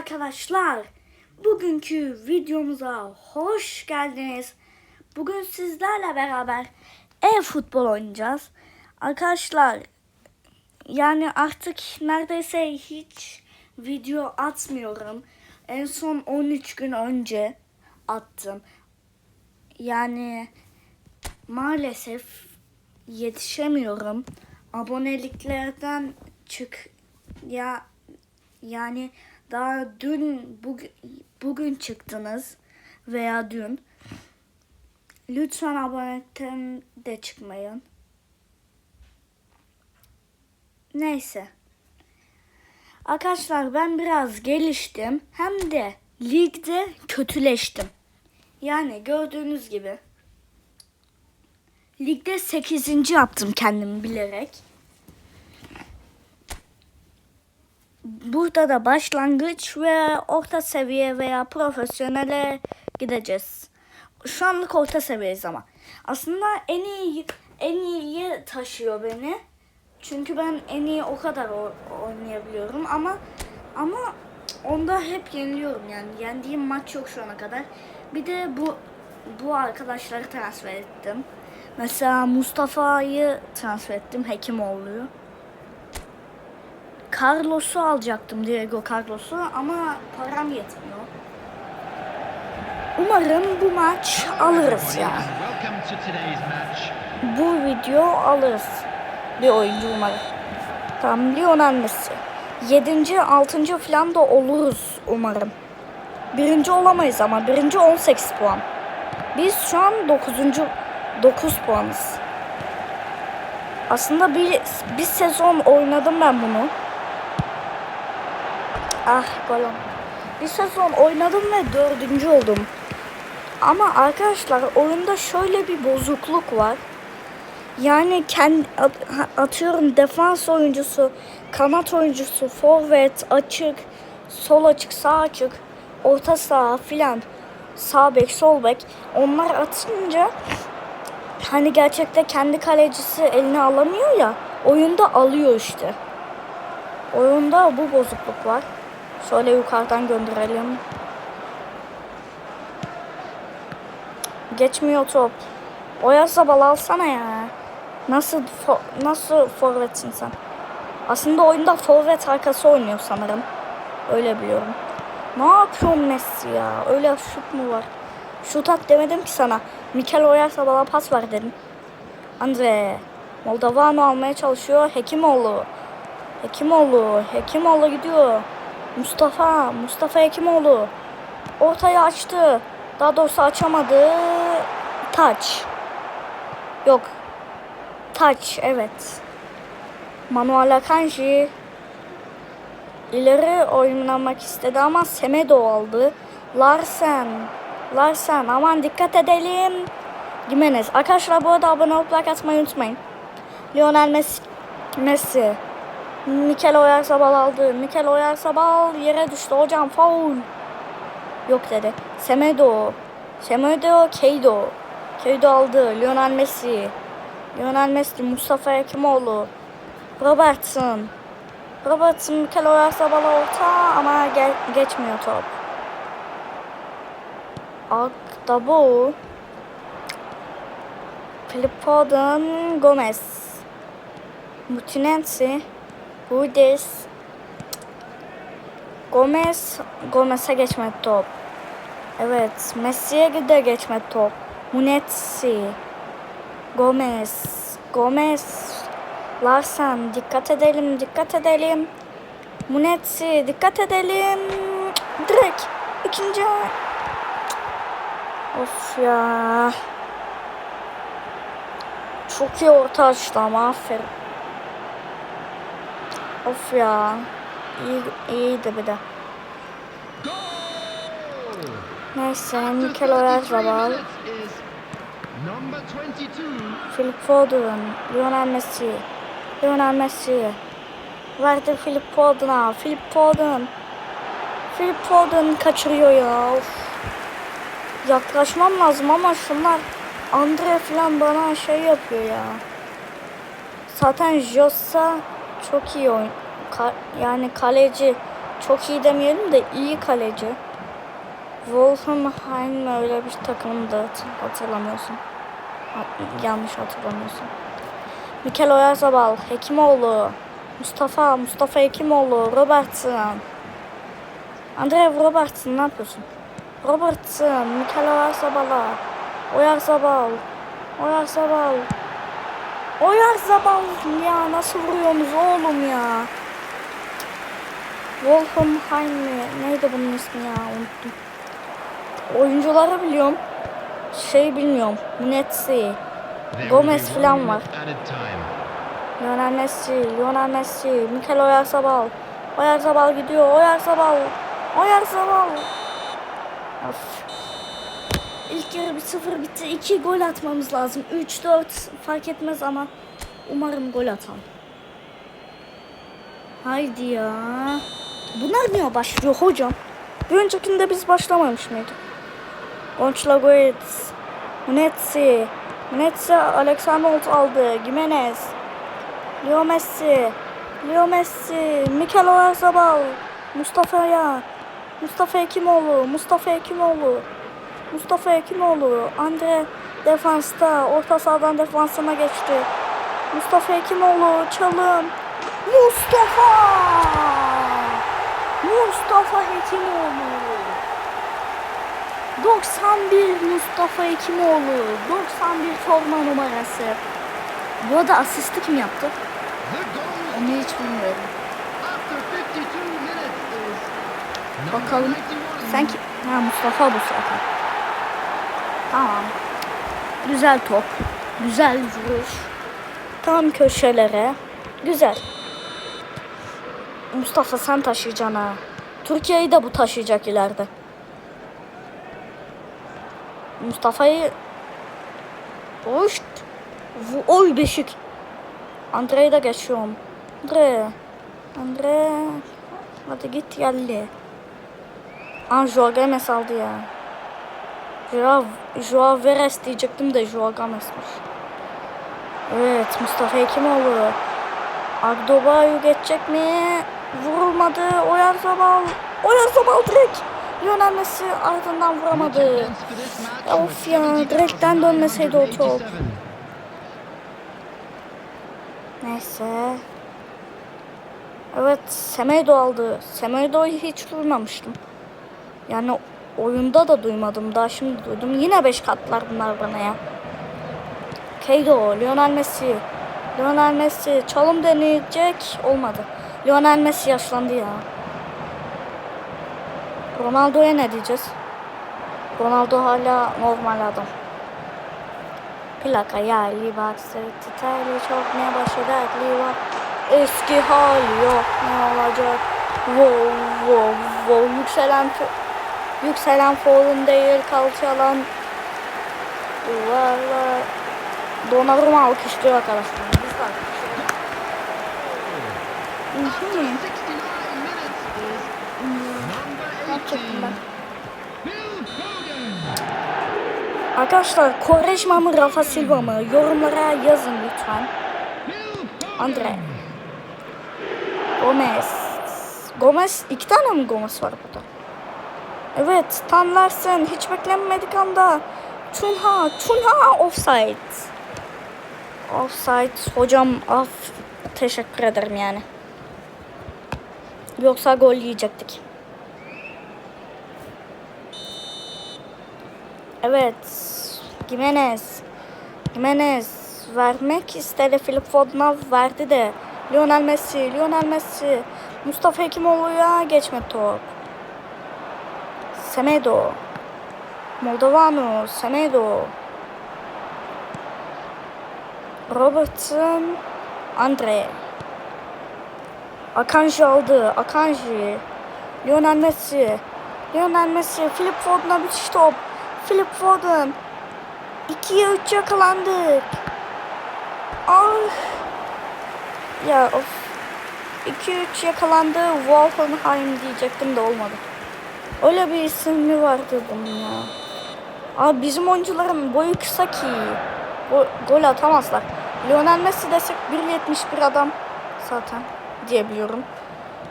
arkadaşlar. Bugünkü videomuza hoş geldiniz. Bugün sizlerle beraber e-futbol oynayacağız. Arkadaşlar yani artık neredeyse hiç video atmıyorum. En son 13 gün önce attım. Yani maalesef yetişemiyorum. Aboneliklerden çık ya yani daha dün bugün, bugün çıktınız veya dün. Lütfen abonelikten de çıkmayın. Neyse. Arkadaşlar ben biraz geliştim. Hem de ligde kötüleştim. Yani gördüğünüz gibi. Ligde 8. yaptım kendimi bilerek. Burada da başlangıç ve orta seviye veya profesyonele gideceğiz. Şu anlık orta seviyeyiz ama. Aslında en iyi en iyiye taşıyor beni. Çünkü ben en iyi o kadar oynayabiliyorum ama ama onda hep yeniliyorum yani. Yendiğim maç yok şu ana kadar. Bir de bu bu arkadaşları transfer ettim. Mesela Mustafa'yı transfer ettim Hekimoğlu'yu. Carlos'u alacaktım Diego Carlos'u ama param yetmiyor. Umarım bu maç alırız ya. Bu video alırız. Bir oyuncu umarım. Tamam Lionel Messi. 7. 6. falan da oluruz umarım. Birinci olamayız ama birinci 18 puan. Biz şu an 9. 9 puanız. Aslında bir, bir sezon oynadım ben bunu. Ah golüm. Bir sezon oynadım ve dördüncü oldum. Ama arkadaşlar oyunda şöyle bir bozukluk var. Yani kendi atıyorum defans oyuncusu, kanat oyuncusu, forvet, açık, sol açık, sağ açık, orta saha filan, sağ bek, sol bek onlar atınca hani gerçekte kendi kalecisi eline alamıyor ya oyunda alıyor işte. Oyunda bu bozukluk var. Şöyle yukarıdan gönderelim. Geçmiyor top. Oya Zabal alsana ya. Nasıl fo- nasıl forvetsin sen? Aslında oyunda forvet arkası oynuyor sanırım. Öyle biliyorum. Ne yapıyorsun Messi ya? Öyle şut mu var? Şut at demedim ki sana. Mikel Oyarzabal pas ver dedim. Andre Moldovano almaya çalışıyor. Hekimoğlu. Hekimoğlu. Hekimoğlu gidiyor. Mustafa. Mustafa Hekimoğlu. Ortaya açtı. Daha doğrusu açamadı. Taç. Yok. Taç evet. Manuel Akanji ileri oynamak istedi ama Semedo aldı. Larsen. Larsen aman dikkat edelim. Jimenez. Arkadaşlar bu arada abone olup like atmayı unutmayın. Lionel Messi. Messi. Mikel Oyarzabal aldı. Mikel Oyarzabal yere düştü. Hocam faul. Yok dedi. Semedo. Semedo Keido. Keido aldı. Lionel Messi. Lionel Messi. Mustafa Ekimoğlu. Robertson. Robertson Mikel Oyarzabal orta ama ge- geçmiyor top. Akdabo. Philip Foden. Gomez. Mutinensi. Budes. Gomez. Gomez'e geçmedi top. Evet. Messi'ye de geçmedi top. Munetsi. Gomez. Gomez. Larsen. Dikkat edelim. Dikkat edelim. Munetsi. Dikkat edelim. Direkt. ikinci. Of ya. Çok iyi orta açtı ama aferin. Of ya. İyi, iyiydi bir de. Neyse, Mikel Oyarzabal, Is number 22. Philip Foden, Lionel Messi, Lionel Messi. Verdi Philip Foden'a, Philip Foden. Philip Foden kaçırıyor ya. Of. Yaklaşmam lazım ama şunlar Andre falan bana şey yapıyor ya. Zaten Josa çok iyi oyun. Ka- yani kaleci çok iyi demeyelim de iyi kaleci. Wolfenheim öyle bir takımdı hatırlamıyorsun. Ha- Yanlış hatırlamıyorsun. Mikel Oyarzabal, Hekimoğlu, Mustafa, Mustafa Hekimoğlu, Robertson. Andrea Robertson ne yapıyorsun? Robertson, Mikel Oyarzabal'a. Oyarzabal, Oyarzabal. Oyarzabal ya nasıl vuruyorsunuz oğlum ya? Wolfenheim mi? Neydi bunun ismi ya? Unuttum. Oyuncuları biliyorum. Şey bilmiyorum. There Gomez falan var. Lionel Messi, Lionel Messi, Mikel Oyarzabal. Oyarzabal gidiyor. Oyarzabal. Oyarzabal. Of. İlk yarı bir sıfır bitti. 2 gol atmamız lazım. 3-4 fark etmez ama umarım gol atalım. Haydi ya. Bunlar niye başlıyor hocam? Bir öncekinde biz başlamamış mıydık? Gonçlagoyets, Munetsi, Munetsi Alexander aldı, Gimenez, Leo Messi, Leo Messi, Mikel Oyarzabal, Mustafa'ya, Mustafa Ekimoğlu, Mustafa Ekimoğlu, Mustafa Ekimoğlu, Andre defansta, orta sahadan defansına geçti. Mustafa Ekimoğlu, çalım, Mustafa! Mustafa Hekimoğlu. 91 Mustafa Hekimoğlu. 91 forma numarası. Bu arada asisti kim yaptı? Onu hiç bilmiyorum. after 52 minutes is number Bakalım. 91. Sanki ha Mustafa bu zaten. Tamam. Güzel top. Güzel vuruş. Tam köşelere. Güzel. Mustafa sen taşıyacaksın ha. Türkiye'yi de bu taşıyacak ileride. Mustafa'yı Oş. Vu- Oy beşik. Andre'yi de geçiyorum. Andre. Andre. Hadi git geldi. Aa Joao Gomez aldı ya. Joao, Joao Veres diyecektim de Joao Gomez'miş. Evet Mustafa Hekimoğlu. Agdobayu geçecek mi? Vurulmadı. Oyarzabal. Oyarzabal direkt. Lionel Messi ardından vuramadı. Of ya, direkten dönmeseydi o top. 70,987. Neyse. Evet Semedo aldı. Semedo'yu hiç duymamıştım. Yani oyunda da duymadım. Daha şimdi duydum. Yine 5 katlar bunlar bana ya. Keido, Lionel Messi. Lionel Messi çalım deneyecek. Olmadı. Lionel Messi yaşlandı ya. Ronaldo'ya ne diyeceğiz? Ronaldo hala normal adam. Plaka yerli bak sırtı terli çok ne başı dertli var. Eski hali yok ne olacak? Wow wow wow yükselen yükselen forun değil kalçalan duvarlar. Donnarumma alkışlıyor arkadaşlar. Biz de alkışlıyoruz. After. 69 minutes is Ne number yapacaktım 18. ben? Phil Foden. Arkadaşlar Quaresma mı Rafa Silva mı? Yorumlara yazın lütfen. Andre. Gomez. Gomez iki tane mi Gomez var burada? Evet, Tan Larsen hiç beklenmedik anda. Chunha, Chunha offside. Offside hocam af teşekkür ederim yani. Yoksa gol yiyecektik. Evet. Jimenez. Jimenez vermek istedi. Philip Foden'a verdi de. Lionel Messi, Lionel Messi. Mustafa Hekimoğlu'ya geçme top. Semedo. Moldovano, Semedo. Robertson, Andre. Akanji aldı. Lionel Messi. Lionel Messi. Philip Foden'a müthiş top. Philip Foden. 2'ye 3 yakalandık. Ah. Ya of. 2-3 yakalandı. Wolfenheim diyecektim de olmadı. Öyle bir ismi vardı bunun ya. Abi bizim oyuncuların boyu kısa ki. Go- gol atamazlar. Lionel Messi desek 1.71 adam zaten diyebiliyorum.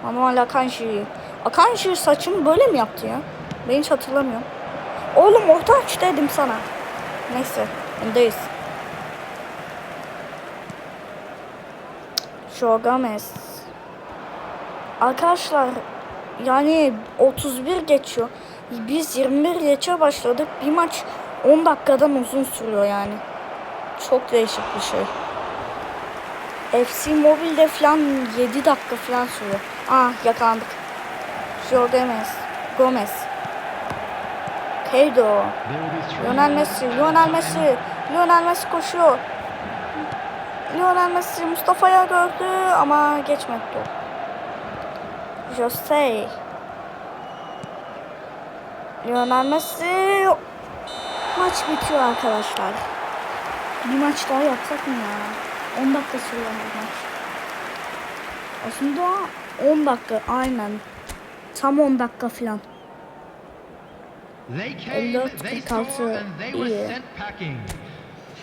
Manuel Akanji. Akanji saçımı böyle mi yaptı ya? Ben hiç hatırlamıyorum. Oğlum orta aç dedim sana. Neyse. Öndeyiz. Joe Gomez. Arkadaşlar yani 31 geçiyor. Biz 21 geçe başladık. Bir maç 10 dakikadan uzun sürüyor yani. Çok değişik bir şey. FC Mobile'de falan 7 dakika falan sürüyor. Ah yakalandık. Joe Gomez. Three Lionel Messi, Lionel Messi, Lionel Messi koşuyor. Lionel Messi Mustafa'ya gördü ama geçmedi. Jose. Lionel Messi. Maç bitiyor arkadaşlar. Bir maç daha yapsak mı ya? 10 dakika sürüyor bu maç. Aslında 10 dakika aynen. Tam 10 dakika falan. They came, 54, they 46, saw, and they were iyi. sent packing.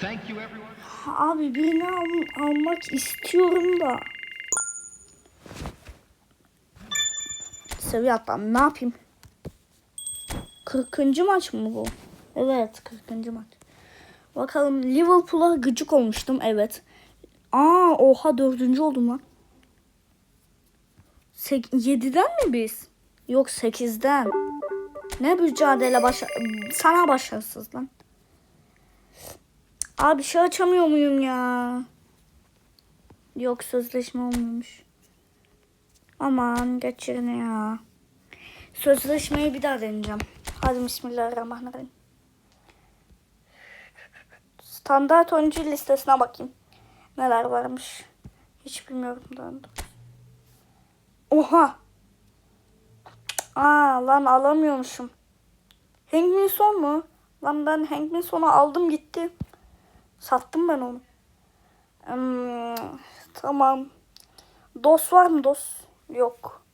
Thank you, everyone. Abi birini al- almak istiyorum da. Seviye atlam ne yapayım? 40. maç mı bu? Evet 40. maç. Bakalım Liverpool'a gıcık olmuştum evet. Aa oha dördüncü oldum lan. 7'den mi biz? Yok 8'den. Ne mücadele başa... Sana başarısız lan. Abi şey açamıyor muyum ya? Yok sözleşme olmuyormuş. Aman geçirin ya. Sözleşmeyi bir daha deneyeceğim. Hadi bismillahirrahmanirrahim. Standart oyuncu listesine bakayım. Neler varmış. Hiç bilmiyorum doğrusu. Oha. Aa lan alamıyormuşum. Hank Son mu? Lan ben Hank Son'u aldım gitti. Sattım ben onu. Hmm, tamam. DOS var mı DOS? Yok.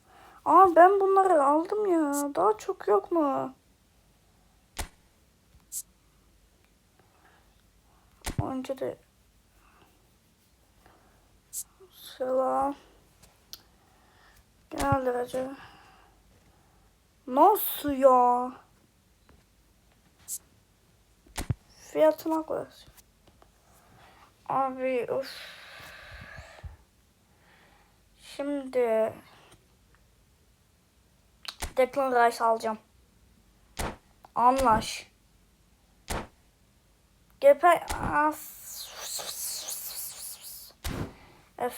Aa ben bunları aldım ya. Daha çok yok mu? Önce de Selam. Gel acaba. Nasıl ya? Fiyatına koyarsın. Abi of. Şimdi Declan Rice alacağım. Anlaş. GP As- F.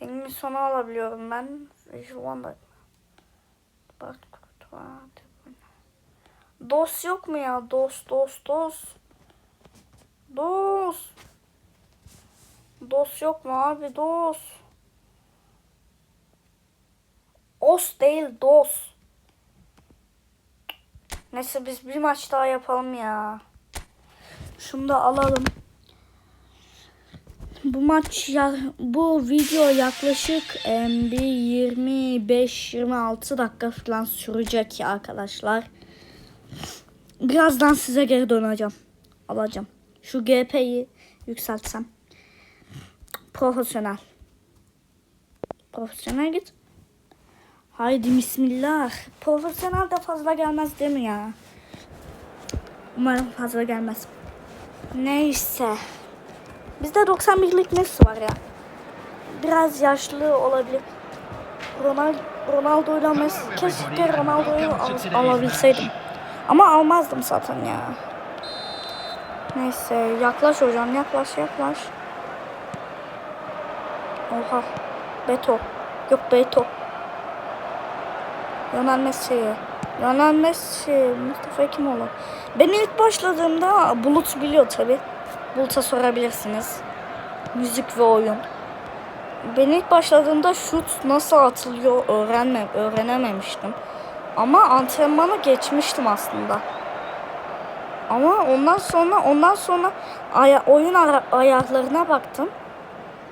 Hilmi sonu alabiliyorum ben. Şu anda. Bak. Dos yok mu ya? Dos, dos, dos. Dos. Dos yok mu abi? Dos. Os değil dos. Neyse biz bir maç daha yapalım ya. Şunu da alalım. Bu maç ya, bu video yaklaşık em, bir 25-26 dakika falan sürecek arkadaşlar. Birazdan size geri döneceğim. Alacağım. Şu GP'yi yükseltsem. Profesyonel. Profesyonel git. Haydi bismillah. Profesyonel de fazla gelmez değil mi ya? Umarım fazla gelmez. Neyse. Bizde 91'lik Messi var ya. Biraz yaşlı olabilir. Ronaldo, Ronaldo'yla Messi. Keşke Ronaldo'yu al- alabilseydim. Ama almazdım zaten ya. Neyse yaklaş hocam yaklaş yaklaş. Oha. Beto. Yok Beto. Lionel Messi. Lionel Messi. Mustafa Ekimoğlu. Ben ilk başladığımda Bulut biliyor tabi. Bulut'a sorabilirsiniz. Müzik ve oyun. Ben ilk başladığımda şut nasıl atılıyor öğrenme, öğrenememiştim. Ama antrenmanı geçmiştim aslında. Ama ondan sonra ondan sonra aya, oyun ara- ayarlarına baktım.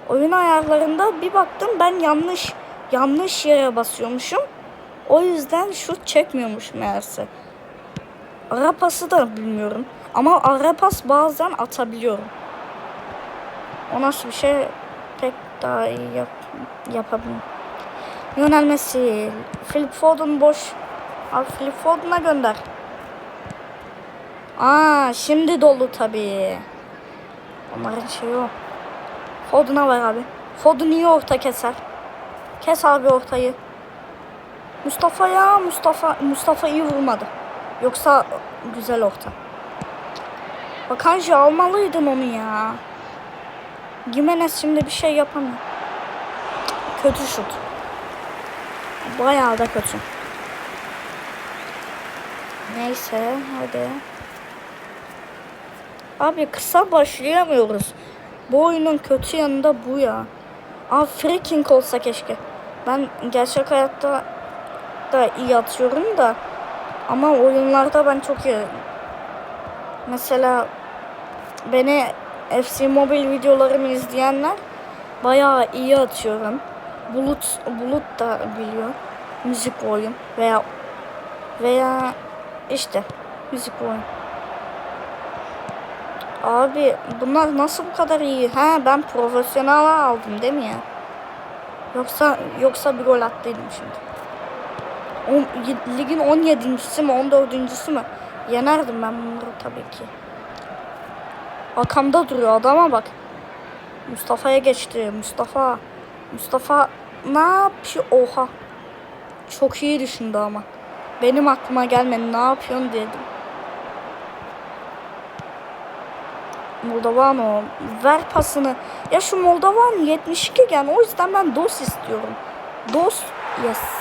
Oyun ayarlarında bir baktım ben yanlış yanlış yere basıyormuşum. O yüzden şut çekmiyormuş meğerse. Ara pası da bilmiyorum. Ama ara pas bazen atabiliyorum. O nasıl bir şey pek daha iyi yap, yapabilirim. Lionel Messi. Philip Foden boş. Al Philip Foden'a gönder. Aa şimdi dolu tabii. Onların şeyi o. Foden'a ver abi. Foden iyi orta keser. Kes abi ortayı. Mustafa ya Mustafa Mustafa iyi vurmadı. Yoksa güzel orta. Bakanji almalıydın onu ya. Gimenez şimdi bir şey yapamıyor. Kötü şut. Bayağı da kötü. Neyse hadi. Abi kısa başlayamıyoruz. Bu oyunun kötü yanı da bu ya. Abi free kick olsa keşke. Ben gerçek hayatta da iyi atıyorum da ama oyunlarda ben çok iyi. Mesela beni FC Mobile videolarımı izleyenler bayağı iyi atıyorum. Bulut Bulut da biliyor. Müzik oyun veya veya işte müzik oyun. Abi bunlar nasıl bu kadar iyi? Ha ben profesyonel aldım değil mi ya? Yoksa yoksa bir gol attıydım şimdi. On, ligin 17.si mi 14.sü mü? Yenerdim ben bunları tabii ki. Arkamda duruyor adama bak. Mustafa'ya geçti. Mustafa. Mustafa ne yapıyor? Oha. Çok iyi düşündü ama. Benim aklıma gelmedi. Ne yapıyorsun dedim. Moldovano ver pasını. Ya şu Moldovano 72 gen o yüzden ben DOS istiyorum. DOS yes.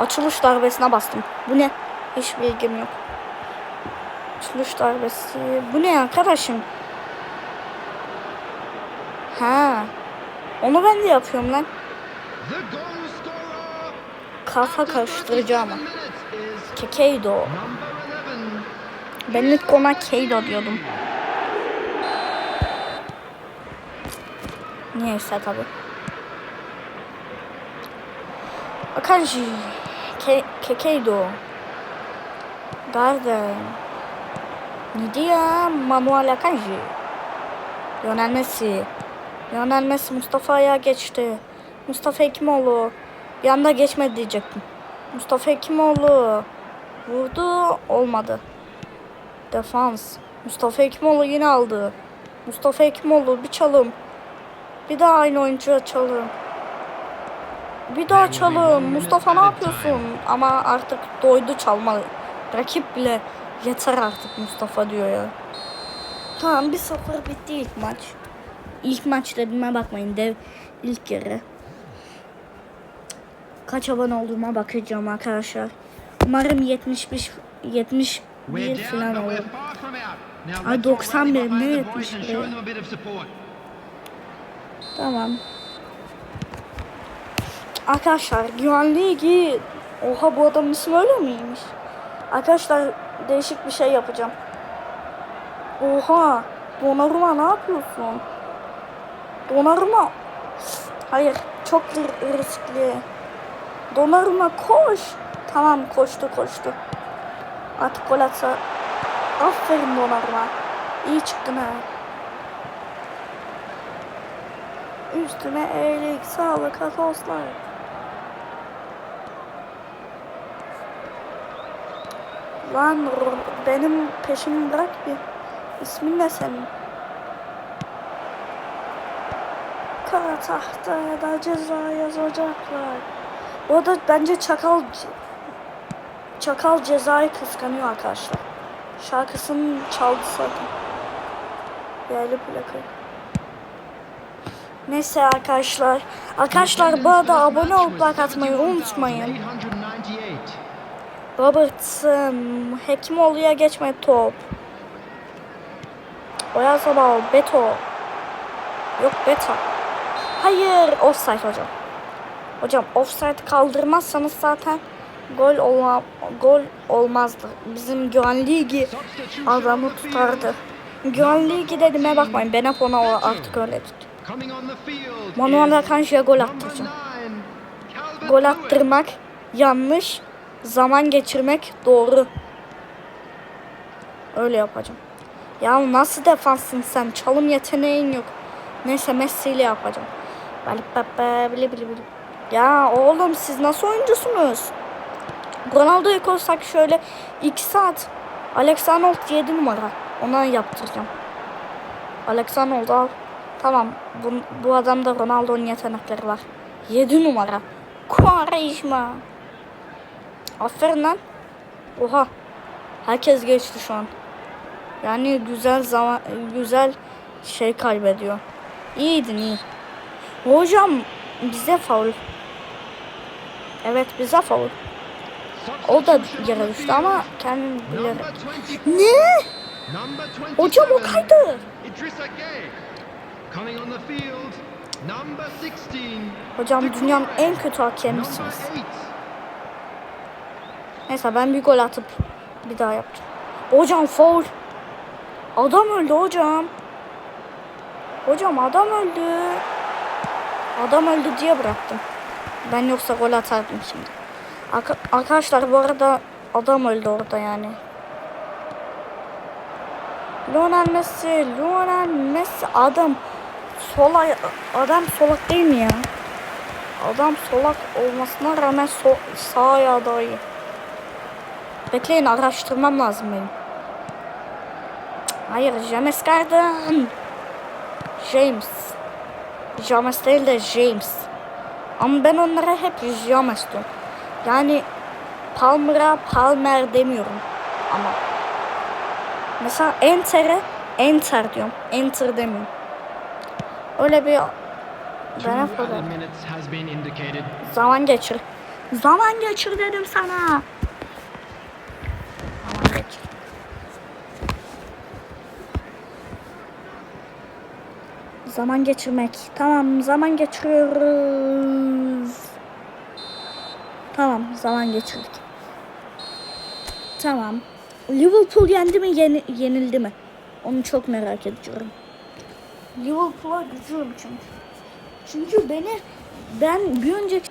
Açılış darbesine bastım. Bu ne? Hiç bilgim yok. Açılış darbesi. Bu ne arkadaşım? Ha. Onu ben de yapıyorum lan. Kafa karıştırıcı ama. Kekeido. number 11. Ben ilk ona Keido diyordum. Neyse tabi. Akanji. Ke Kekeido. Garden. Nidia Manuel Akanji. Lionel Messi. Lionel Messi Mustafa'ya geçti. Mustafa Ekimoğlu. Bir anda geçmedi diyecektim. Mustafa Ekimoğlu. Vurdu. Olmadı. Defans. Mustafa Ekimoğlu yine aldı. Mustafa Ekimoğlu bir çalım. Bir daha aynı oyuncuya çalım. Bir daha çalım. Mustafa ne yapıyorsun? Ama artık doydu çalma. Rakip bile yeter artık Mustafa diyor ya. Tamam 1-0 bitti ilk maç. İlk maç dediğime bakmayın. Dev ilk yarı. Kaç abone olduğuma bakacağım arkadaşlar. Umarım 75 71 We're falan olur. Ay, let's all 91 rally behind ne the boys Arkadaşlar Güven Ligi Oha bu adamın ismi öyle miymiş? Arkadaşlar değişik bir şey yapacağım. Oha Donnarumma ne yapıyorsun? Donnarumma Hayır çok ri- riskli. Donnarumma koş. Tamam koştu koştu. Artık gol atsa. Aferin Donnarumma. İyi çıktın ha. Üstüne iyilik, sağlık, atoslar. Lan benim peşimi bırak bir. İsmin ne senin? Kara tahtaya da ceza yazacaklar. O da bence Çakal Çakal cezayı kıskanıyor arkadaşlar. Şarkısını çaldı zaten. Yerli plakayı. Neyse arkadaşlar. Arkadaşlar bu arada abone olup like atmayı unutmayın. 898. Robertson, Hekimoğlu'ya geçme top. Oyarzabal, Beto. Yok Beta. Hayır, offside hocam. Hocam offside kaldırmazsanız zaten gol olma, gol olmazdı. Bizim Güven Ligi Substitution adamı tutardı. Güven Ligi dediğime bakmayın. Ben hep ona artık öyle field Manuel Akanji'ye gol attıracağım. Gol attırmak yanlış. Zaman geçirmek doğru. Öyle yapacağım. Ya nasıl defansın sen? Çalım yeteneğin yok. Neyse Messi ile yapacağım. Bili bili bili. Ya oğlum siz nasıl oyuncusunuz? Ronaldo'yu koysak şöyle 2 saat. Alexander 7 numara. Ona yaptıracağım. Alexander al. Tamam. Bu, bu adamda Ronaldo'nun yetenekleri var. 7 numara. Quaresma. Aferin lan. Oha. Herkes geçti şu an. Yani güzel zaman güzel şey kaybediyor. İyiydin iyi. Hocam bize faul. Evet bize faul. O da yere düştü ama kendini bilerek. Number 24. Ne? Number 27. Hocam o kaydı. Idrissa Gueye. Coming on the field. Number 16. Hocam dünyanın en kötü hakemisiniz. 8. Neyse ben bir gol atıp bir daha yapacağım. Hocam foul. Adam öldü hocam. Hocam adam öldü. Adam öldü diye bıraktım. Ben yoksa gol atardım şimdi. Arka- arkadaşlar bu arada adam öldü orada yani. Lionel Messi, Lionel Messi adam sola adam solak değil mi ya? Adam solak olmasına rağmen so sağ ayağı daha iyi. Bekleyin araştırmam lazım benim. Cık, Hayır James Garden. James. James değil de James. Ama ben onlara hep James diyorum. Yani Palmer'a Palmer demiyorum. Ama mesela Enter'e Enter diyorum. Enter demiyorum. Öyle bir indicated. zaman geçir. Zaman geçir dedim sana. Zaman geçirmek. Tamam zaman geçiriyoruz. Tamam zaman geçirdik. Tamam. Liverpool yendi mi yeni- yenildi mi? Onu çok merak ediyorum. Liverpool'a gücüyorum çünkü. Çünkü beni ben bir önceki